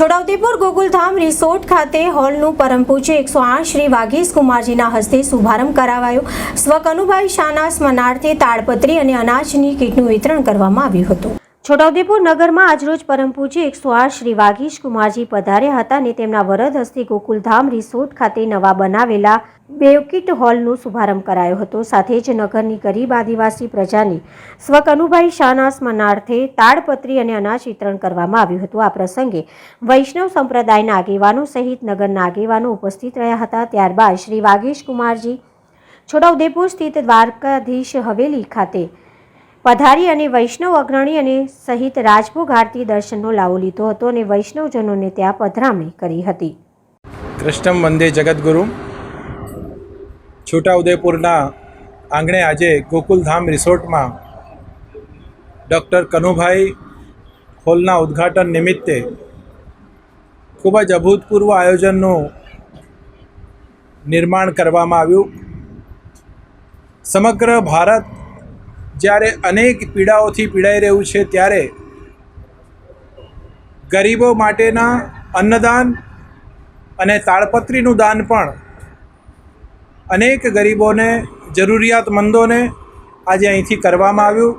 Chhota Udepur Gokuldham resort ખાતે હોલનું પરમ પૂજ્ય એકસો આઠ શ્રી વાઘેશ કુમારજીના હસ્તે શુભારંભ કરાવાયો. સ્વકનુભાઈ શાના સ્મરણાર્થે તાડપત્રી અને અનાજની કીટનું વિતરણ કરવામાં આવ્યું હતું. છોટાઉદેપુર નગરમાં આજરોજ પરમ પૂજ્ય એકસો આઠ શ્રી વાઘીશ કુમારજી પધાર્યા હતા અને તેમના વરદ હસ્તે ગોકુલધામ રિસોર્ટ ખાતે નવા બનાવેલા બેવકીટ હોલનો શુભારંભ કરાયો હતો. સાથે જ નગરની ગરીબ આદિવાસી પ્રજાની સ્વકનુભાઈ શાહના સ્મરણાર્થે તાડપત્રી અને અનાજ વિતરણ કરવામાં આવ્યું હતું. આ પ્રસંગે વૈષ્ણવ સંપ્રદાયના આગેવાનો સહિત નગરના આગેવાનો ઉપસ્થિત રહ્યા હતા. ત્યારબાદ શ્રી વાગેશ કુમારજી છોટાઉદેપુર સ્થિત દ્વારકાધીશ હવેલી ખાતે પધારી અને વૈષ્ણવ અગ્રણી અને સહિત રાજભોગ આરતી દર્શનનો લાવો લીધો હતો અને વૈષ્ણવજનોને ત્યાં પધરામણી કરી હતી. કૃષ્ણમ વંદે જગદગુરુ. છોટાઉદેપુરના આંગણે આજે ગોકુલધામ રિસોર્ટમાં ડૉક્ટર કનુભાઈ હોલના ઉદ્ઘાટન નિમિત્તે ખૂબ જ અભૂતપૂર્વ આયોજનનું નિર્માણ કરવામાં આવ્યું. સમગ્ર ભારત જ્યારે અનેક પીડાઓથી પીડાઈ રહ્યું છે, ત્યારે ગરીબો માટેના અન્નદાન અને તાળપત્રીનું દાન પણ અનેક ગરીબોને, જરૂરિયાતમંદોને આજે અહીંથી કરવામાં આવ્યું.